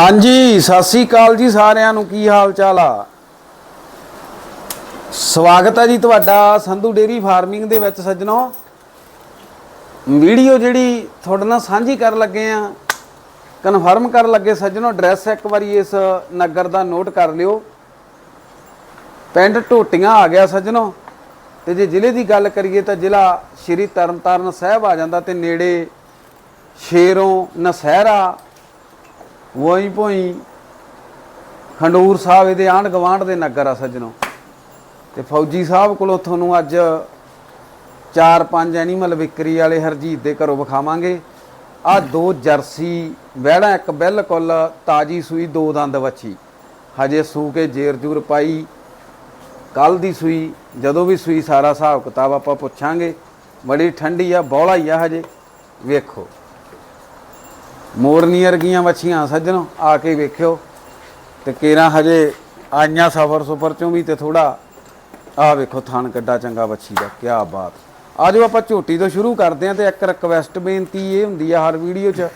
ਹਾਂਜੀ, ਸਤਿ ਸ੍ਰੀ ਅਕਾਲ ਜੀ ਸਾਰਿਆਂ ਨੂੰ, ਕੀ ਹਾਲ ਚਾਲ ਆ? ਸਵਾਗਤ ਹੈ ਜੀ ਤੁਹਾਡਾ ਸੰਧੂ ਡੇਰੀ ਫਾਰਮਿੰਗ ਦੇ ਵਿੱਚ ਸੱਜਣੋ। ਵੀਡੀਓ ਜਿਹੜੀ ਤੁਹਾਡੇ ਨਾਲ ਸਾਂਝੀ ਕਰਨ ਲੱਗੇ ਆ, ਕਨਫਰਮ ਕਰਨ ਲੱਗੇ ਸੱਜਣੋ, ਐਡਰੈਸ ਇੱਕ ਵਾਰੀ ਇਸ ਨਗਰ ਦਾ ਨੋਟ ਕਰ ਲਿਓ। ਪਿੰਡ ਟੋਟੀਆਂ ਆ ਗਿਆ ਸੱਜਣੋ, ਤੇ ਜੇ ਜ਼ਿਲ੍ਹੇ ਦੀ ਗੱਲ ਕਰੀਏ ਤਾਂ ਜ਼ਿਲ੍ਹਾ ਸ਼੍ਰੀ ਤਰਨਤਾਰਨ ਸਾਹਿਬ ਆ ਜਾਂਦਾ ਤੇ ਨੇੜੇ ਸ਼ੇਰੋਂ ਨਸਹਿਰਾ ਵੋਈ ਭੋਈ ਖੰਡੂਰ ਸਾਹਿਬ ਇਹਦੇ ਆਂਢ ਗਵਾਂਢ ਦੇ ਨਗਰ ਆ ਸੱਜਣੋ। ਤੇ ਫੌਜੀ ਸਾਹਿਬ ਕੋਲੋਂ ਤੁਹਾਨੂੰ ਅੱਜ ਚਾਰ ਪੰਜ ਐਨੀਮਲ ਵਿਕਰੀ ਵਾਲੇ ਹਰਜੀਤ ਦੇ ਘਰੋਂ ਵਿਖਾਵਾਂਗੇ। ਆ ਦੋ ਜਰਸੀ ਵਹਿੜਾ ਇੱਕ ਬਿਲਕੁਲ ਤਾਜੀ ਸੂਈ, ਦੋ ਦੰਦ ਵੱਛੀ। ਹਜੇ ਸੂ ਕੇ ਜੇਰ ਜੂਰ ਪਾਈ ਕੱਲ ਦੀ ਸੂਈ, ਜਦੋਂ ਵੀ ਸੂਈ, ਸਾਰਾ ਹਿਸਾਬ ਕਿਤਾਬ ਆਪਾਂ ਪੁੱਛਾਂਗੇ। ਬੜੀ ਠੰਡੀ ਆ, ਬੌਲਾ ਹੀ ਆ ਹਜੇ। ਵੇਖੋ। ਮੋਰਨੀ ਵਰਗੀਆਂ ਵੱਛੀਆਂ ਸੱਜਣੋ, ਆ ਕੇ ਵੇਖਿਓ। ਤੇ ਕੇਰਾ ਹਜੇ ਆਈਆਂ ਸਫਰ ਸੁਫਰ ਚੋਂ ਵੀ ਤੇ ਥੋੜਾ ਆ ਵੇਖੋ ਥਣ ਕੱਡਾ ਚੰਗਾ ਵੱਛੀ ਦਾ ਕੀ ਬਾਤ। ਆਜੋ ਆਪਾਂ ਝੋਟੀ ਤੋਂ ਸ਼ੁਰੂ ਕਰਦੇ ਆਂ ਤੇ ਇੱਕ ਰਿਕਵੈਸਟ ਬੇਨਤੀ ਇਹ ਹੁੰਦੀ ਆ ਹਰ ਵੀਡੀਓ 'ਚ,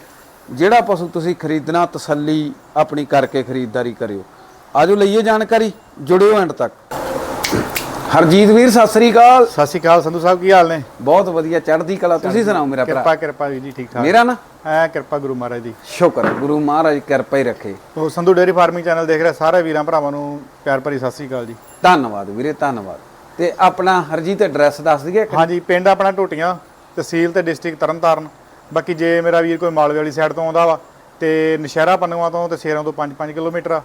ਜਿਹੜਾ ਪਸ਼ੂ ਤੁਸੀਂ ਖਰੀਦਣਾ, ਤਸੱਲੀ ਆਪਣੀ ਕਰਕੇ ਖਰੀਦਦਾਰੀ ਕਰਿਓ। ਆਜੋ ਲਈਏ ਜਾਣਕਾਰੀ, ਜੁੜਿਓ ਐਂਡ ਤੱਕ। ਹਰਜੀਤ ਵੀਰ ਸਤਿ ਸ੍ਰੀ ਅਕਾਲ। ਸਤਿ ਸ਼੍ਰੀ ਅਕਾਲ ਸੰਧੂ ਸਾਹਿਬ ਕੀ ਹਾਲ ਨੇ? ਬਹੁਤ ਵਧੀਆ ਚੜ੍ਹਦੀ ਕਲਾ। ਤੁਸੀਂ ਸੁਣਾਓ ਮੇਰਾ ਭਰਾ? ਕਿਰਪਾ ਕਿਰਪਾ ਜੀ ਠੀਕ ਠਾਕ। ਮੇਰਾ ਨਾ? ਐ ਕਿਰਪਾ ਗੁਰੂ ਮਹਾਰਾਜ ਦੀ। ਸ਼ੁਕਰ ਗੁਰੂ ਮਹਾਰਾਜ ਕਿਰਪਾ ਹੀ ਰੱਖੇ। ਤੋ ਸੰਧੂ ਡੇਅਰੀ ਫਾਰਮਿੰਗ ਚੈਨਲ ਦੇਖ ਰਹੇ ਸਾਰੇ ਵੀਰਾਂ ਭਰਾਵਾਂ ਨੂੰ ਪਿਆਰ ਭਰੀ ਸਤਿ ਸ਼੍ਰੀ ਅਕਾਲ ਜੀ। ਧੰਨਵਾਦ ਵੀਰੇ ਧੰਨਵਾਦ। ਤੇ ਆਪਣਾ ਹਰਜੀਤ ਐਡਰੈਸ ਦੱਸ ਦਈਏ? ਹਾਂਜੀ ਪਿੰਡ ਆਪਣਾ ਟੋਟੀਆਂ ਤਹਿਸੀਲ ਤੇ ਡਿਸਟ੍ਰਿਕਟ ਤਰਨਤਾਰਨ। ਬਾਕੀ ਜੇ ਮੇਰਾ ਵੀਰ ਕੋਈ ਮਾਲਵੇ ਵਾਲੀ ਸਾਈਡ ਤੋਂ ਆਉਂਦਾ ਵਾ ਤੇ ਨਸ਼ਹਿਰਾ ਪੰਨੂਆਂ ਤੋਂ ਤੇ ਸ਼ੇਰਾਂ ਤੋਂ 5-5 ਕਿਲੋਮੀਟਰ ਆ।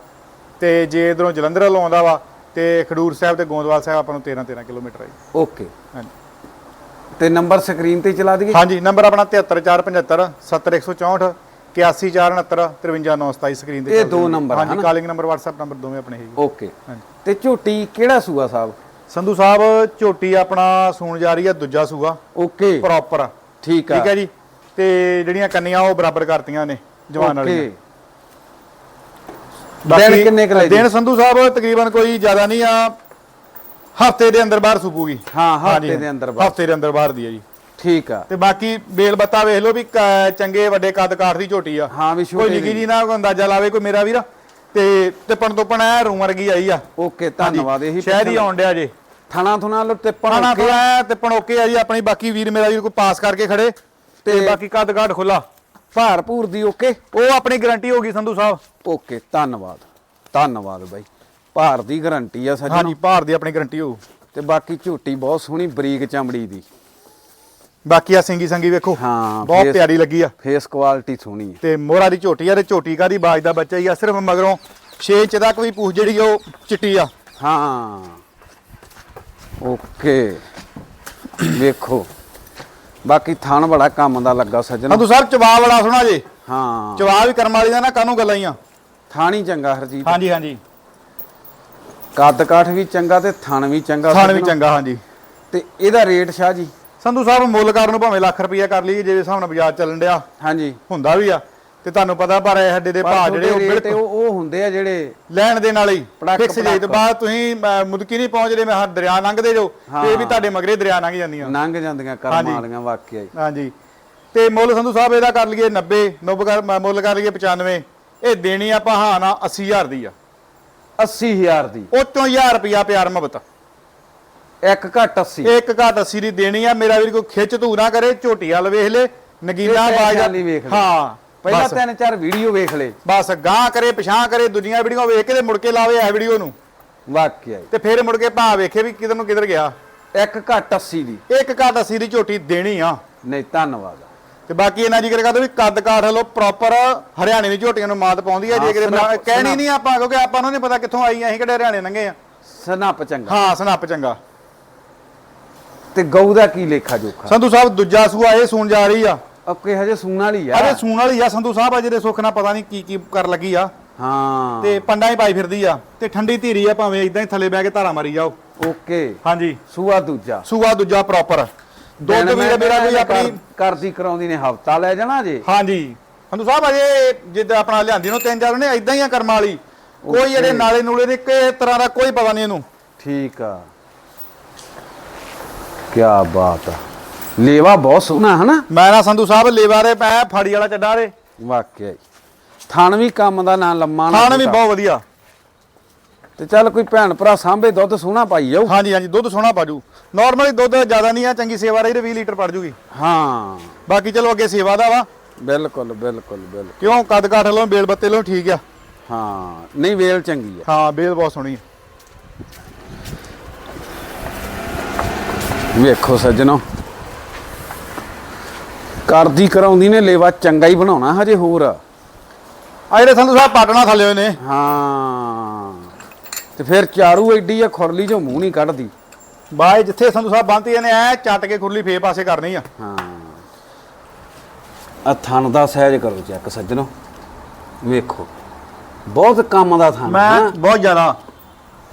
ਤੇ ਜੇ ਇਧਰੋਂ ਜਲੰਧਰ ਵੱਲੋਂ ਆਉਂਦਾ ਵਾ ਤੇ ਖਡੂਰ ਸਾਹਿਬ ਤੇ ਗੋਂਦਵਾਲ ਸਾਹਿਬ ਆਪਾਂ ਨੂੰ 13-13 ਕਿਲੋਮੀਟਰ ਆ ਜੀ। ਓਕੇ। ਹਾਂਜੀ। ਤੇ ਨੰਬਰ ਸਕਰੀਨ ਤੇ ਚਲਾ ਦਈਏ? ਹਾਂਜੀ ਨੰਬਰ ਆਪਣਾ 73475 70164 81469 53927 ਸਕਰੀਨ ਤੇ ਇਹ ਚੱਲ ਦੋ ਰਿਹਾ। ਨੰਬਰ ਆ, ਹਾਂਜੀ ਹਨਾ? ਕਾਲਿੰਗ ਨੰਬਰ WhatsApp ਨੰਬਰ ਦੋਵੇਂ ਆਪਣੇ ਹੈਗੇ। ਓਕੇ। ਹਾਂਜੀ। ਤੇ ਝੋਟੀ ਕਿਹੜਾ ਸੂਆ ਸਾਹਿਬ? ਸੰਧੂ ਸਾਹਿਬ ਝੋਟੀ ਆਪਣਾ ਸੂਣ ਜਾ ਰਹੀ ਆ ਦੂਜਾ ਸੂਆ। ਓਕੇ। ਪ੍ਰੋਪਰ ਠੀਕ ਆ। ਠੀਕ ਹੈ ਜੀ। ਤੇ ਜਿਹੜੀਆਂ ਕੰਨੀਆਂ ਉਹ ਬਰਾਬਰ ਕਰਤੀਆਂ ਨੇ ਜਵਾਨ ਵਾਲੀਆਂ। ਓਕੇ ਦਿਨ ਕਿੰਨੇ ਕੁ ਲੈ ਜੀ? ਦਿਨ ਸੰਧੂ ਸਾਹਿਬ ਤਕਰੀਬਨ ਕੋਈ ਜ਼ਿਆਦਾ ਨਹੀਂ ਆ ਹਫ਼ਤੇ ਦੇ ਅੰਦਰ ਬਾਹਰ ਸੁਪੂਗੀ। ਹਾਂ ਹਫ਼ਤੇ ਦੇ ਅੰਦਰ ਬਾਅਦ ਹਫ਼ਤੇ ਦੇ ਅੰਦਰ ਬਾਹਰ ਦੀ ਹੈ ਜੀ। ਠੀਕ ਆ। ਤੇ ਬਾਕੀ ਬੇਲ ਬੱਤਾ ਵੇਖ ਲਓ ਵੀ ਚੰਗੇ ਵੱਡੇ ਕੱਦ ਕਾਠ ਦੀ ਝੋਟੀ ਆ। ਹਾਂ ਵੀ ਕੋਈ ਨਿੱਕੀ ਜੀ ਨਾ ਕੋਈ ਅੰਦਾਜ਼ਾ ਲਾਵੇ ਕੋਈ ਮੇਰਾ ਵੀਰ। ਤੇ ਟਿੱਪਣ ਤੋਪਣ ਐ ਰੂਮ ਵਰਗੀ ਆਈ ਆ। ਓਕੇ ਧੰਨਵਾਦ ਇਹੀ ਸ਼ਹਿਰ ਹੀ ਆਉਣ ਡਿਆ ਜੇ। ਥਣਾ ਥੁਣਾ ਲੋ ਤੇ ਪਾਣਾ ਪਣ ਥੋੜਾ ਟਿੱਪਣ ਓਕੇ ਆ ਜੀ ਆਪਣੀ ਬਾਕੀ ਵੀਰ ਮੇਰਾ ਵੀਰ ਕੋਈ ਪਾਸ ਕਰਕੇ ਖੜੇ। ਤੇ ਬਾਕੀ ਕੱਦ ਕਾਠ ਖੁੱਲਾ ਭਾਰ ਭੂਰ ਦੀ ਓਕੇ ਉਹ ਆਪਣੀ ਗਾਰੰਟੀ ਹੋਗੀ ਸੰਧੂ ਸਾਹਿਬ। ਓਕੇ ਧੰਨਵਾਦ ਧੰਨਵਾਦ ਬਾਈ। ਭਾਰ ਦੀ ਗਾਰੰਟੀ ਆ ਸੱਜਣੋ ਹਾਂਜੀ ਭਾਰ ਦੀ ਆਪਣੀ ਗਾਰੰਟੀ ਹੋਊ। ਤੇ ਬਾਕੀ ਝੋਟੀ ਬਹੁਤ ਸੋਹਣੀ ਬਰੀਕ ਚਮੜੀ ਦੀ। ਬਾਕੀ ਆ ਸਿੰਗੀ ਸੰਗੀ ਵੇਖੋ ਹਾਂ, ਬਹੁਤ ਫੇਸ- ਪਿਆਰੀ ਲੱਗੀ ਆ। ਫੇਸ ਕੁਆਲਿਟੀ ਸੋਹਣੀ ਹੈ ਤੇ ਮੋਹਰਾ ਦੀ ਝੋਟੀ ਆ ਤੇ ਝੋਟੀ ਕਾਦੀ ਬਾਜ ਦਾ ਬੱਚਾ ਹੀ ਆ ਸਿਰਫ ਮਗਰੋਂ 6 ਇੰਚ ਤੱਕ ਵੀ ਪੂਛ ਜਿਹੜੀ ਉਹ ਚਿੱਟੀ ਆ। ਹਾਂ। ਓਕੇ ਵੇਖੋ। ਬਾਕੀ ਥਣ ਬੜਾ ਕੰਮ ਦਾ ਲੱਗਾ ਸੱਜਣਾ। ਸੰਧੂ ਸਾਹਿਬ ਚਵਾ ਬੜਾ ਸੋਹਣਾ ਜੇ। ਹਾਂ। ਚਵਾ ਵੀ ਕਰਮ ਵਾਲੀ ਦਾ ਨਾ ਕਾਨੂੰ ਗੱਲਾਂ ਹੀ ਆ ਥਾਣ ਹੀ ਚੰਗਾ ਹਰਜੀਤ। ਹਾਂਜੀ ਹਾਂਜੀ। ਕੱਦ ਕਾਠ ਵੀ ਚੰਗਾ ਤੇ ਥਣ ਵੀ ਚੰਗਾ ਖਾਣ ਵੀ। ਚੰਗਾ ਹਾਂਜੀ। ਤੇ ਇਹਦਾ ਰੇਟ ਸ਼ਾਹ ਜੀ? ਸੰਧੂ ਸਾਹਿਬ ਮੁੱਲ ਕਰਨ ਨੂੰ ਭਾਵੇਂ ਲੱਖ ਰੁਪਈਆ ਕਰ ਲਈਏ ਜਿਹਦੇ ਹਿਸਾਬ ਨਾਲ ਬਾਜ਼ਾਰ ਚੱਲਣ ਡਿਆ। ਹਾਂਜੀ। ਹੁੰਦਾ ਵੀ ਆ। ਤੇ ਤੁਹਾਨੂੰ ਪਤਾ ਪਰ ਇਹ ਸਾਡੇ ਦੇ ਭਾਅ ਜਿਹੜੇ ਉਹ ਬਿਲਕੁਲ ਉਹ ਉਹ ਹੁੰਦੇ ਆ ਜਿਹੜੇ ਲੈਣ ਦੇ ਨਾਲ ਹੀ ਫਿਕਸ ਜੇ ਤੇ। ਬਾਅਦ ਤੁਸੀਂ ਮੁਦਕੀ ਨਹੀਂ ਪਹੁੰਚਦੇ ਮੈਂ ਹਾਂ ਦਰਿਆ ਲੰਘਦੇ ਜੋ ਤੇ ਇਹ ਵੀ ਤੁਹਾਡੇ ਮਗਰੇ ਦਰਿਆ ਲੰਘ ਜਾਂਦੀਆਂ। ਲੰਘ ਜਾਂਦੀਆਂ ਕਰਮ। ਵਾਲੀਆਂ ਵਾਕਿਆ ਹੀ। ਹਾਂਜੀ। ਤੇ ਮੁੱਲ ਸੰਧੂ ਸਾਹਿਬ ਇਹਦਾ ਕਰ ਲਈਏ 90 90 ਕਰ ਮ- ਮੁੱਲ ਕਰ ਲਈਏ 95 ਇਹ ਦੇਣੀ ਆਪਾਂ ਹਾਂ ਨਾ 80000 ਦੀ ਆ। 80000 ਦੀ। ਉਹ ਚੋਂ 1000 ਰੁਪਿਆ ਪਿਆਰ ਮੁਹੱਬਤ। ਇੱਕ ਘੱਟ 80 ਇੱਕ ਘਾਟ 80 ਦੀ ਦੇਣੀ ਆ। ਮੇਰਾ ਵੀਰ ਕੋਈ ਖਿੱਚ ਧੂ ਨਾ ਕਰੇ ਝੋਟੀ ਵਾਲ ਵੇਖ ਲੈ ਨਗੀਨਾ ਇਹ ਬਾਜ ਲਈ ਵੇਖ ਲੈ। ਹਾਂ। ਪਹਿਲਾਂ ਤਿੰਨ ਚਾਰ ਵੀਡੀਓ ਵੇਖ ਲੈ ਬਸ ਗਾਂ ਕਰੇ ਪਛਾਂ ਕਰੇ ਦੂਜੀਆਂ ਵੀਡੀਓ ਵੇਖ ਕੇ ਤੇ ਮੁੜ ਕੇ ਲਾਵੇ ਇਹ ਵੀਡੀਓ ਨੂੰ। ਵਾਕਿਆ ਤੇ ਫਿਰ ਮੁੜ ਕੇ ਭਾ ਵੇਖੇ ਵੀ ਕਿਧਰ ਨੂੰ ਕਿਧਰ ਗਿਆ। ਇੱਕ ਘੱਟ 80 ਦੀ। ਇੱਕ ਘਾਟ 80 ਦੀ ਝੋਟੀ ਦੇਣੀ ਆ। ਨਹੀਂ ਧੰਨਵਾਦ। ਤੇ ਬਾਕੀ ਇਹਨਾਂ ਜ਼ਿਕਰ ਕਰਦਾ ਵੀ ਕੱਦ ਕਾਠ ਹਲੋ ਪ੍ਰੋਪਰ ਹਰਿਆਣੇ ਦੀ ਝੋਟੀਆਂ ਨੂੰ ਮਾਤ ਪਾਉਂਦੀ ਆ ਜੇ ਕਿਤੇ ਕਹਿਣੀ। ਨਹੀਂ ਆਪਾਂ ਕਿਉਂਕਿ ਆਪਾਂ ਨੂੰ ਨਹੀਂ ਪਤਾ ਕਿੱਥੋਂ ਆਈ ਆ ਅਸੀਂ ਕਿਹੜੇ ਹਰਿਆਣੇ ਲੰਘੇ ਆ। ਸਨੱਪ ਚੰਗਾ। ਹਾਂ ਸਨੱਪ ਚੰਗਾ। ਤੇ ਗਊ ਦਾ ਕੀ ਲੇਖਾ ਜੋਖਾ ਸੰਧੂ ਸਾਹਿਬ ਦੂਜਾ ਸੂਆ ਇਹ ਸੂਣ ਜਾ ਰਹੀ ਆ। ਓਕੇ ਹਜੇ ਸੂਣ ਵਾਲੀ ਆ। ਅਰੇ ਸੂਣ ਵਾਲੀ ਆ ਸੰਧੂ ਸਾਹਿਬ ਅਜੇ ਦੇ ਸੁੱਖ ਨਾਲ ਪਤਾ ਨਹੀਂ ਕੀ ਕੀ ਕਰ ਲੱਗੀ ਆ। ਹਾਂ। ਤੇ ਪੰਡਾਂ ਹੀ ਪਾਈ ਫਿਰਦੀ ਆ ਤੇ ਠੰਡੀ ਧੀਰੀ ਆ ਭਾਵੇਂ ਇਦਾਂ ਹੀ ਥੱਲੇ ਬਹਿ ਕੇ ਧਾਰਾ ਮਾਰੀ ਜਾਓ। ਓਕੇ। ਹਾਂਜੀ। ਸੂਆ ਦੂਜਾ। ਸੂਆ ਦੂਜਾ ਪ੍ਰੋਪਰ ਦੁੱਧ ਵੀਰ ਮੇਰਾ ਕੋਈ ਆਪਣੀ ਕਰਦੀ ਕਰਾਉਂਦੀ ਨੇ ਹਫਤਾ ਲੈ ਜਾਣਾ ਜੇ। ਹਾਂਜੀ। ਸੰਧੂ ਸਾਹਿਬ ਅਜੇ ਜਿੱਦਾਂ ਆਪਣਾ ਲਿਆਂਦੀ ਨੂੰ ਤਿੰਨ ਚਾਰ ਨੇ ਇਦਾਂ ਹੀ ਆ ਕਰਮ ਵਾਲੀ। ਕੋਈ ਜਿਹੜੇ ਨਾਲੇ ਨੂਲੇ ਦੇ ਕਿਸੇ ਤਰ੍ਹਾਂ ਦਾ ਕੋਈ ਪਤਾ ਨਹੀਂ ਇਹਨੂੰ। ਠੀਕ ਆ। ਕੀ ਬਾਤ ਆ। ਲੇਵਾ ਬਹੁਤ ਸੋਹਣਾ ਹਨਾ? ਮੈਂ ਨਾ ਸੰਧੂ ਸਾਹਿਬ ਲੇਵਾ ਦੇ ਪੈ ਫਾੜੀ ਵਾਲਾ ਚੱਡਾ ਦੇ। ਵਾਕਿਆ ਥਣ ਵੀ ਕੰਮ ਦਾ ਨਾ ਲੰਮਾ ਨਾ ਖਾਣ ਵੀ। ਬਹੁਤ ਵਧੀਆ। ਤੇ ਚੱਲ ਕੋਈ ਭੈਣ ਭਰਾ ਸਾਂਭੇ ਦੁੱਧ ਸੋਹਣਾ ਪਾਈ ਜਾਊ। ਹਾਂਜੀ ਹਾਂਜੀ ਦੁੱਧ ਸੋਹਣਾ ਪਾਜੂ ਨਾਰਮਲੀ ਦੁੱਧ ਜ਼ਿਆਦਾ ਨਹੀਂ ਆ ਚੰਗੀ ਸੇਵਾ ਰਹੀ ਤੇ 20 ਲੀਟਰ ਪੜ ਜੂਗੀ। ਹਾਂ। ਬਾਕੀ ਚਲੋ ਅੱਗੇ ਸੇਵਾ ਦਾ ਵਾ। ਬਿਲਕੁਲ ਬਿਲਕੁਲ ਬਿਲਕੁਲ। ਕਿਉਂ? ਕੱਦ ਕਾਠ ਲੋ ਬੇਲ ਬੱਤੇ ਲੋ ਠੀਕ ਆ। ਹਾਂ। ਨਹੀਂ ਵੇਲ ਚੰਗੀ ਆ। ਹਾਂ ਬੇਲ ਬਹੁਤ ਸੋਹਣੀ ਆ। ਵੇਖੋ ਸੱਜਣੋ। ਕਰਦੀ ਕਰਾਉਂਦੀ ਨੇ ਲੇਵਾ ਚੰਗਾ ਹੀ ਬਣਾਉਣਾ ਹਜੇ ਹੋਰ। ਆ ਜਿਹੜੇ ਸੰਧੂ ਸਾਹਿਬ ਪਾਟਣਾ ਥੱਲੇ ਹੋਏ ਨੇ। ਹਾਂ। ਤੇ ਫਿਰ ਚਾਰੂ ਐਡੀ ਆ ਖੁਰਲੀ ਚੋਂ ਮੂੰਹ ਨਹੀਂ ਕੱਢਦੀ। ਬਾਏ ਜਿੱਥੇ ਸੰਧੂ ਸਾਹਿਬ ਬੰਨਤੀ ਨੇ ਐ ਚੱਟ ਕੇ ਖੁਰਲੀ ਫੇ ਪਾਸੇ ਕਰਨੀ ਆ। ਹਾਂ। ਆ ਥਣ ਦਾ ਸਹਿਜ ਕਰੋ ਚੈੱਕ ਸੱਜਣੋ। ਵੇਖੋ। ਬਹੁਤ ਕੰਮ ਦਾ ਥਣ ਮੈਂ ਬਹੁਤ ਜ਼ਿਆਦਾ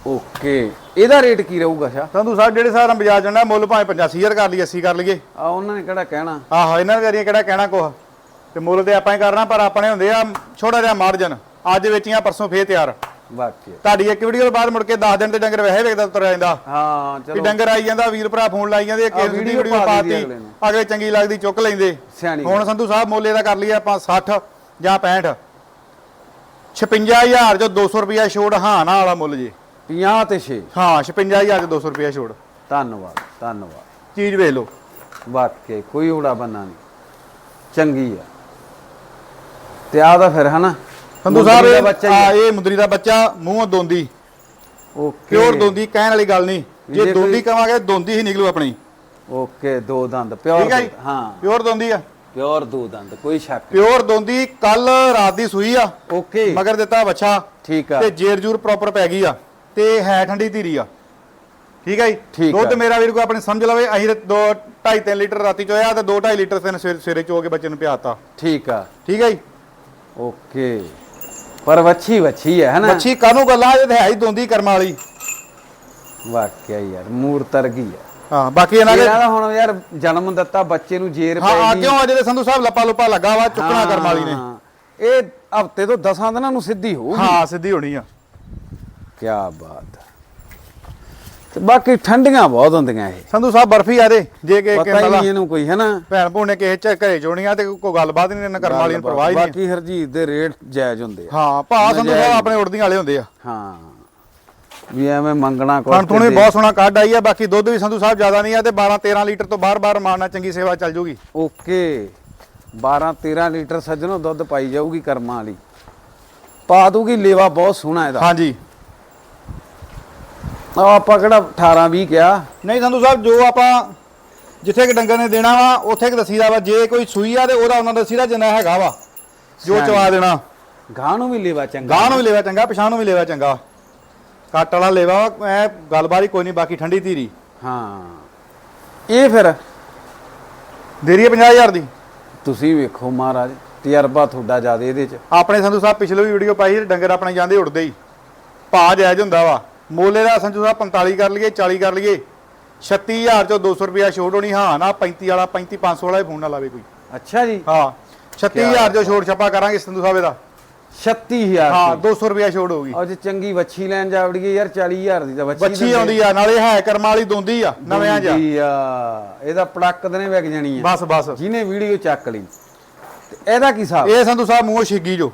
ਓਕੇ। ਇਹਦਾ ਰੇਟ ਕੀ ਰਹੂਗਾ ਸ਼ਾ ਸੰਧੂ ਸਾਹਿਬ ਜਿਹੜੇ ਸਾਰਾ ਬਾਜ਼ਾਰ ਜਾਂਦਾ ਮੁੱਲ ਭਾਵੇਂ 85000 ਕਰ ਲਈ 80 ਕਰ ਲਈਏ। ਆ ਉਹਨਾਂ ਨੇ ਕਿਹੜਾ ਕਹਿਣਾ? ਆਹੋ ਇਹਨਾਂ ਦੇ ਕਿਹੜਾ ਕਹਿਣਾ ਕੁਛ? ਤੇ ਮੁੱਲ ਤੇ ਆਪਾਂ ਹੀ ਕਰਨਾ ਪਰ ਆਪਣੇ ਹੁੰਦੇ ਆ ਛੋਟਾ ਜਿਹਾ ਮਾਰਜਨ ਅੱਜ ਵੇਚੀਆਂ ਪਰਸੋਂ ਫੇਰ ਤਿਆਰ। ਵਾਕਿਆ। ਤੁਹਾਡੀ ਇੱਕ ਵੀਡੀਓ ਤੋਂ ਬਾਅਦ ਮੁੜ ਕੇ 10 ਦਿਨ ਤੇ ਡੰਗਰ ਵੈਸੇ ਵੇਚਦਾ ਤੁਰ ਜਾਂਦਾ ਹਾਂ ਚਲੋ। ਡੰਗਰ ਆਈ ਜਾਂਦਾ ਵੀਰ ਭਰਾ ਫੋਨ ਲਾਈ ਜਾਂਦੇ ਕਿ ਵੀਡੀਓ ਪਾਤੀ ਅਗਲੇ ਚੰਗੀ ਲੱਗਦੀ ਚੁੱਕ ਲੈਂਦੇ। ਹੁਣ ਸੰਧੂ ਸਾਹਿਬ ਮੁੱਲ ਇਹਦਾ ਕਰ ਲਈਏ ਆਪਾਂ 60 ਜਾਂ 65 56000 ਜੋ 200 ਰੁਪਿਆ ਛੋੜ ਹਾਂ ਨਾ ਵਾਲਾ ਮੁੱਲ ਜੀ। 50 ਤੇ 6 ਹਾਂ 56000 ਚ 200 ਰੁਪਿਆ ਛੋੜ। ਧੰਨਵਾਦ ਧੰਨਵਾਦ। ਚੀਜ਼ ਵੇਖ ਲਓ। ਵਾਕਿਆ ਕੋਈ ਉੜਾ ਬੰਨਾ ਨਹੀਂ। ਚੰਗੀ ਆ। ਤੇ ਆ ਤਾਂ ਫਿਰ ਹਨਾ ਸੰਧੂ ਮੁੰਦਰੀ ਸਾਹਿਬ ਦਾ ਇਹ ਆ ਇਹ ਮੁੰਦਰੀ ਦਾ ਬੱਚਾ ਮੂੰਹੋਂ ਦੋਂਦੀ। ਓਕੇ। ਪਿਓਰ ਦੋਂਦੀ ਕਹਿਣ ਵਾਲੀ ਗੱਲ ਨਹੀਂ। ਜੇ ਜੇ ਦੋਂਦੀ ਕਵਾਂਗੇ ਦੋਂਦੀ ਹੀ ਨਿਕਲੂ ਆਪਣੀ। ਓਕੇ ਦੋ ਦੰਦ ਪਿਓਰ ਠੀਕ ਹੈ ਜੀ? ਹਾਂ। ਪਿਓਰ ਦੋਂਦੀ ਆ। ਪਿਓਰ ਦੋ ਦੰਦ ਕੋਈ ਸ਼ੱਕ ਪਿਓਰ ਦੋਂਦੀ ਕੱਲ ਰਾਤ ਦੀ ਸੂਈ ਆ। ਓਕੇ। ਮਗਰ ਦਿੱਤਾ ਬੱਚਾ। ਠੀਕ ਆ। ਤੇ ਜੇਰ ਜੂਰ ਪ੍ਰੋਪਰ ਪੈ ਗਈ ਆ। ਤੇ ਹੈ ਠੰਡੀ ਧੀਰੀ ਆ। ਠੀਕ ਹੈ ਜੀ? ਦੁੱਧ। ਮੇਰਾ ਵੀਰ ਕੋ ਆਪਣੀ ਸਮਝ ਲਵੇ ਅਸੀਂ 2 2.5 3 ਲੀਟਰ ਰਾਤੀ ਚੋਇਆ ਤੇ 2 2.5 ਲੀਟਰ ਸਵੇਰੇ ਸਵੇਰੇ ਚੋ ਕੇ ਬੱਚੇ ਨੂੰ ਪਿਆਤਾ। ਠੀਕ ਆ। ਠੀਕ ਹੈ ਜੀ? ਓਕੇ। ਪਰ ਵੱਛੀ ਵੱਛੀ ਹੈ ਹਨਾ ਮੱਛੀ ਕਾਹਨੂੰ ਗੱਲਾਂ? ਇਹ ਤੇ ਹੈ ਹੀ ਦੋਂਦੀ ਕਰਮ ਵਾਲੀ। ਵਾਕਿਆ ਹੀ ਯਾਰ ਮੂਰ ਤਰ ਗਈ ਆ। ਹਾਂ ਬਾਕੀ ਇਹਨਾਂ ਦੇ ਦਾ ਹੁਣ ਯਾਰ ਜਨਮ ਦਿੱਤਾ ਬੱਚੇ ਨੂੰ ਜੇਰ ਹਾਂ ਪੈ ਗਈ। ਕਿਉਂ ਅਜੇ ਦੇ ਸੰਧੂ ਸਾਹਿਬ ਲੱਪਾ ਲੁੱਪਾ ਲੱਗਾ ਵਾ ਚੁੱਕਣਾ ਕਰਮ ਵਾਲੀ ਨੇ। ਹਾਂ, ਇਹ ਹਫ਼ਤੇ ਤੋਂ 10 ਦਿਨਾਂ ਨੂੰ ਸਿੱਧੀ ਹੋਊਗੀ। ਹਾਂ ਸਿੱਧੀ ਹੋਣੀ ਆ। ਕੀ ਬਾਤ। ਹੈ। ਤੇ ਬਾਕੀ ਠੰਡੀਆਂ ਬਹੁਤ ਹੁੰਦੀਆਂ ਇਹ। ਸੰਧੂ ਸਾਹਿਬ ਬਰਫੀ ਆ ਦੇ ਜੇ ਕਿ ਪਤਾ ਹੀ ਨਹੀਂ ਇਹਨੂੰ ਕੋਈ ਹੈ ਨਾ? ਭੈਣ ਭੂਣ ਨੇ ਕਿਸੇ ਚ ਘਰੇ ਚੋਣੀਆਂ ਤੇ ਕੋਈ ਗੱਲਬਾਤ ਨਹੀਂ ਇਹਨਾਂ ਕਰਮ ਵਾਲੀ ਨੂੰ ਪਰਵਾਹ ਹੀ ਨਹੀਂ। ਬਾਕੀ ਹਰਜੀਤ ਦੇ ਰੇਟ ਜਾਇਜ਼ ਹੁੰਦੇ ਆ। ਹਾਂ ਭਾ ਸੰਧੂ ਸਾਹਿਬ ਆਪਣੇ ਉੜਦੀਆਂ ਵਾਲੇ ਹੁੰਦੇ ਆ। ਹਾਂ। ਵੀ ਐਵੇਂ ਮੰਗਣਾ ਕੋਈ ਖਾਣ ਥੋਣੀ ਬਹੁਤ ਸੋਹਣਾ ਕੱਢ ਆਈ ਆ ਬਾਕੀ ਦੁੱਧ ਵੀ ਸੰਧੂ ਸਾਹਿਬ ਜ਼ਿਆਦਾ ਨਹੀਂ ਆ ਤੇ 12 13 ਲੀਟਰ ਤੋਂ ਬਾਹਰ-ਬਾਹਰ ਮਾਰਨਾ ਚੰਗੀ ਸੇਵਾ ਚੱਲ ਜੂਗੀ। ਓਕੇ। 12 13 ਲੀਟਰ ਸੱਜਣੋ ਦੁੱਧ ਪਾਈ ਜਾਊਗੀ ਕਰਮਾਂ ਵਾਲੀ। ਪਾ ਦੂਗੀ ਲੇਵਾ ਬਹੁਤ ਸੋਹਣਾ ਇਹਦਾ। ਹਾਂਜੀ। ਆ ਆਪਾਂ ਕਿਹੜਾ 18 20 ਕਿਹਾ? ਨਹੀਂ ਸੰਧੂ ਸਾਹਿਬ ਜੋ ਆਪਾਂ ਜਿੱਥੇ ਕਿ ਡੰਗਰ ਨੇ ਦੇਣਾ ਵਾ ਉੱਥੇ ਕਿ ਦਸੀਦਾ ਵਾ ਜੇ ਕੋਈ ਸੂਈ ਆ ਤੇ ਉਹਦਾ ਉਹਨਾਂ ਦਸੀਦਾ ਜਿੰਨਾ ਹੈਗਾ ਵਾ ਜੋ। ਚਵਾ ਦੇਣਾ। ਗਾਂ ਨੂੰ ਵੀ ਲੇਵਾ ਚੰਗਾ। ਗਾਂ ਨੂੰ ਵੀ ਲੇਵਾ ਚੰਗਾ ਪਿਛਾਂ ਨੂੰ ਵੀ ਲੇਵਾ ਚੰਗਾ। ਕੱਟ ਵਾਲਾ ਲੇਵਾ ਐ ਗੱਲਬਾਤ ਹੀ ਕੋਈ ਨਹੀਂ ਬਾਕੀ ਠੰਡੀ ਧੀਰੀ। ਹਾਂ। ਇਹ ਫਿਰ? ਦੇਰੀ ਹੈ 50000 ਦੀ। ਤੁਸੀਂ ਵੇਖੋ ਮਹਾਰਾਜ ਤਜਰਬਾ ਤੁਹਾਡਾ ਜ਼ਿਆਦਾ ਇਹਦੇ ਚ। ਆਪਣੇ ਸੰਧੂ ਸਾਹਿਬ ਪਿਛਲੇ ਵੀ ਵੀਡੀਓ ਪਾਈ ਸੀ, ਡੰਗਰ ਆਪਣੇ ਜਾਂਦੇ ਉੜਦੇ ਹੀ। ਭਾ ਜਾਇਜ਼ ਹੁੰਦਾ ਵਾ। ਮੋਲੇ ਦਾ ਸੰਧੂ ਸਾਹਿਬ 45 ਕਰ ਲਈਏ 40 ਕਰ ਲਈਏ। 36000 ਚੋਂ 200 ਰੁਪਿਆ ਛੋੜ ਹੋਣੀ ਹਾਂ ਨਾ 35 ਵਾਲਾ 35 500 ਵਾਲਾ ਫੋਨ ਨਾ ਲਾਵੇ ਕੋਈ। ਅੱਛਾ ਜੀ। ਹਾਂ 36000 ਜੋ ਛੋੜ ਛੱਪਾ ਕਰਾਂਗੇ ਸੰਧੂ ਸਾਹਿਬ ਇਹਦਾ 36000 ਹਾਂ 200 ਰੁਪਿਆ ਛੋੜ ਹੋਊਗੀ ਅੱਜ ਚੰਗੀ ਵੱਛੀ ਲੈਣ ਜਾਵੜੀਏ ਯਾਰ 40000 ਦੀ ਤਾਂ ਵੱਛੀ ਬੱਚੀ ਆਉਂਦੀ ਆ ਨਾਲੇ ਹੈ ਕਰਮਾਂ ਵਾਲੀ ਦੋਂਦੀ ਆ ਨਵਿਆਂ ਜਾ ਹੁੰਦੀ ਆ ਇਹਦਾ ਪੜਕ ਦਨੇ ਵਿਕ ਜਾਣੀ ਆ। ਬਸ ਬਸ। ਜਿਹਨੇ ਵੀਡੀਓ ਚੱਕ ਲਈ। ਇਹਦਾ ਕੀ ਹਿਸਾਬ? ਇਹ ਸੰਧੂ ਸਾਹਿਬ ਮੂੰਹ ਛਿੱਗੀ ਜੋ।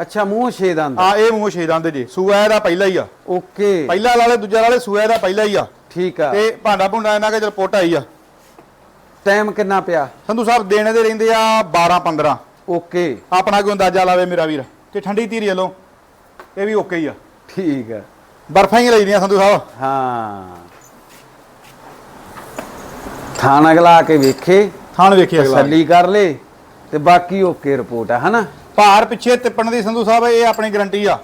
ਅੱਛਾ ਮੂੰਹ ਛੇ ਦੰਦ ਆ। ਇਹ ਮੂੰਹ ਛੇ ਦੰਦ ਜੇ। ਸੂਆ ਇਹਦਾ ਪਹਿਲਾ ਹੀ ਆ। ਓਕੇ। ਪਹਿਲਾ ਵਾਲੇ ਦੂਜਾ ਵਾਲੇ ਸੂਆ ਇਹਦਾ ਪਹਿਲਾ ਹੀ ਆ। ਠੀਕ ਆ। ਤੇ ਭਾਂਡਾ ਭੁੰਡਾ ਇਹਨਾਂ ਕੇ ਪੋਟ ਆਈ ਆ। ਟਾਈਮ ਕਿੰਨਾ ਪਿਆ? ਸੰਧੂ ਸਾਹਿਬ ਦੇਣੇ ਦੇ ਰਹਿੰਦੇ ਆ 12 15 ਓਕੇ। ਆਪਣਾ ਕੋਈ ਅੰਦਾਜ਼ਾ ਲਾਵੇ ਮੇਰਾ ਵੀਰ? ਤੇ ਠੰਡੀ ਧੀਰੀ ਵੱਲੋਂ ਇਹ ਵੀ ਓਕੇ ਹੀ ਆ। ਠੀਕ ਆ। ਬਰਫਾਂ ਹੀ ਲਈਦੀਆਂ ਸੰਧੂ ਸਾਹਿਬ। ਹਾਂ। ਥਾਣ ਅਗਲਾ ਆ ਕੇ ਵੇਖੇ। ਥਾਣ ਵੇਖੀ ਅਗਲਾ। ਤਸੱਲੀ ਕਰ ਲੇ। ਤੇ ਬਾਕੀ ਓਕੇ ਰਿਪੋਰਟ ਆ ਹਨਾ? ਭਾਰ ਪਿੱਛੇ ਤਿੱਪਣ ਦੀ ਸੰਧੂ ਸਾਹਿਬ ਇਹ ਆਪਣੀ ਗਰੰਟੀ ਆ।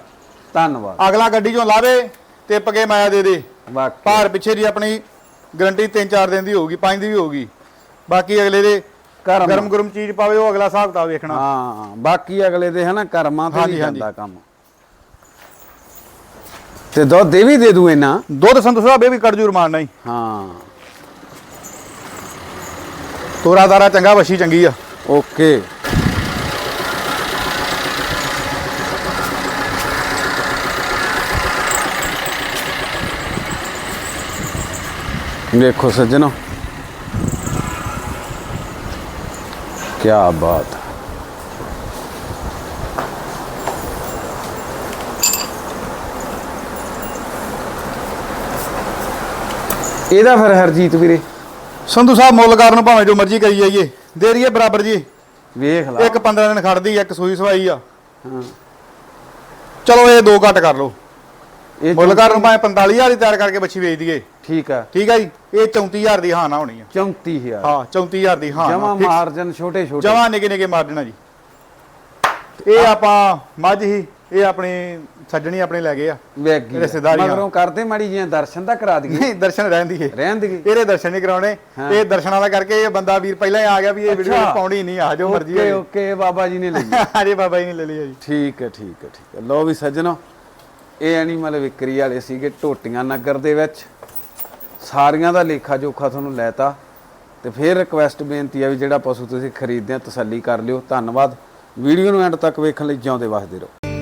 ਧੰਨਵਾਦ। ਅਗਲਾ ਗੱਡੀ ਚੋਂ ਲਾਵੇ ਤਿੱਪ ਕੇ ਮਾਇਆ ਦੇ ਦੇ। ਭਾਰ ਪਿੱਛੇ ਦੀ ਆਪਣੀ ਗਰੰਟੀ 3-4 ਦਿਨ ਦੀ ਹੋਊਗੀ 5 ਦੀ ਵੀ ਹੋਊਗੀ। ਬਾਕੀ ਅਗਲੇ ਦੇ ਕਰਮ। ਗਰਮ ਗਰਮ ਚੀਜ਼ ਪਾਵੇ ਉਹ ਅਗਲਾ ਹਿਸਾਬ ਕਿਤਾਬ ਵੇਖਣਾ। ਹਾਂ ਬਾਕੀ ਅਗਲੇ ਦੇ ਹਨਾ ਕਰਮਾਂ ਤੇ ਹਾਂਜੀ, ਹੀ ਹਾਂਜੀ। ਜਾਂਦਾ ਕੰਮ। ਤੇ ਦੁੱਧ ਇਹ ਵੀ ਦੇ ਦੂ ਇਹਨਾਂ। ਦੁੱਧ ਸੰਧੂ ਸਾਹਿਬ ਇਹ ਵੀ ਕੱਢ ਜੂ ਰਮਾਨ ਨਹੀਂ ਹਾਂ। ਤੋਰਾ ਦਾਰਾ ਚੰਗਾ ਵਸ਼ੀ ਚੰਗੀ ਆ। ਓਕੇ। ਵੇਖੋ ਸੱਜਣੋ ਕੀ ਬਾਤ ਇਹਦਾ ਫਿਰ ਹਰਜੀਤ ਵੀਰੇ ਸੰਧੂ ਸਾਹਿਬ ਮੁੱਲ ਕਾਰਨ ਭਾਵੇਂ ਜੋ ਮਰਜ਼ੀ ਕਰੀ ਜਾਈਏ ਦੇਰੀਏ ਬਰਾਬਰ ਜੀ ਵੇਖ ਲਾ ਇੱਕ 15 ਦਿਨ ਖੜਦੀ ਇੱਕ ਸੂਈ ਸਵਾਈ ਆ ਚਲੋ ਇਹ ਦੋ ਘੱਟ ਕਰ ਲਓ ਮੁੱਲ ਕਰਨ ਭਾਵੇਂ 45000 ਦੀ ਤਿਆਰ ਕਰਕੇ ਬੱਚੀ ਵੇਚ ਦਈਏ। ਠੀਕ ਆ। ਠੀਕ ਆ ਜੀ? ਇਹ 34000 ਦੀ ਹਾਂ ਨਾ ਹੋਣੀ ਆ। 34000 ਹਾਂ 34000 ਦੀ ਹਾਂ ਜਮਾ ਮਾਰਜਨ ਛੋਟੇ ਛੋਟੇ। ਜਮਾ ਨਿੱਕੇ ਨਿੱਕੇ ਮਾਰਜਣਾ ਜੀ। ਇਹ ਆਪਾਂ ਮੱਝ ਹੀ ਇਹ ਆਪਣੀ ਸੱਜਣੀ ਆਪਣੇ ਲੈ ਗਏ ਆ। ਰਿਸ਼ਤੇਦਾਰੀਆਂ। ਮਗਰੋਂ ਕਰਦੇ ਮਾੜੀ ਜੀਆਂ ਦਰਸ਼ਨ ਤਾਂ ਕਰਾ ਦਈਏ। ਨਹੀਂ ਦਰਸ਼ਨ ਰਹਿੰਦੀ ਏ ਰਹਿਣ ਦੇ ਇਹਦੇ ਦਰਸ਼ਨ ਨਹੀਂ ਕਰਾਉਣੇ। ਇਹ ਦਰਸ਼ਨਾਂ ਦਾ ਕਰਕੇ ਇਹ ਬੰਦਾ ਵੀਰ ਪਹਿਲਾਂ ਹੀ ਆ ਗਿਆ ਵੀ ਇਹ ਵੀਡੀਓ। ਪਾਉਣੀ ਨਹੀਂ ਆ ਜੋ ਮਰਜ਼ੀ ਓਕੇ ਓਕੇ ਬਾਬਾ ਜੀ ਨੇ ਲਈ। ਅਰੇ ਬਾਬਾ ਜੀ ਨੇ ਲੈ ਲਈ ਆ ਜੀ। ਠੀਕ ਹੈ ਠੀਕ ਹੈ ਠੀਕ ਹੈ ਲੋ ਵੀ ਸੱਜਣੋ। ਇਹ ਐਨੀਮਲ ਵਿਕਰੀ ਵਾਲੇ ਸੀਗੇ ਟੋਟੀਆਂ ਨਗਰ ਦੇ ਵਿੱਚ। ਸਾਰੀਆਂ ਦਾ ਲੇਖਾ ਜੋਖਾ ਤੁਹਾਨੂੰ ਲੈਤਾ ਤੇ ਫਿਰ ਰਿਕਵੈਸਟ ਬੇਨਤੀ ਆ ਵੀ ਜਿਹੜਾ ਪਸ਼ੂ ਤੁਸੀਂ ਖਰੀਦਦੇ ਆ ਤਸੱਲੀ ਕਰ ਲਿਓ। ਧੰਨਵਾਦ। ਵੀਡੀਓ ਨੂੰ ਐਂਡ ਤੱਕ ਵੇਖਣ ਲਈ ਜਿਉਂਦੇ ਵਸਦੇ ਰਹੋ।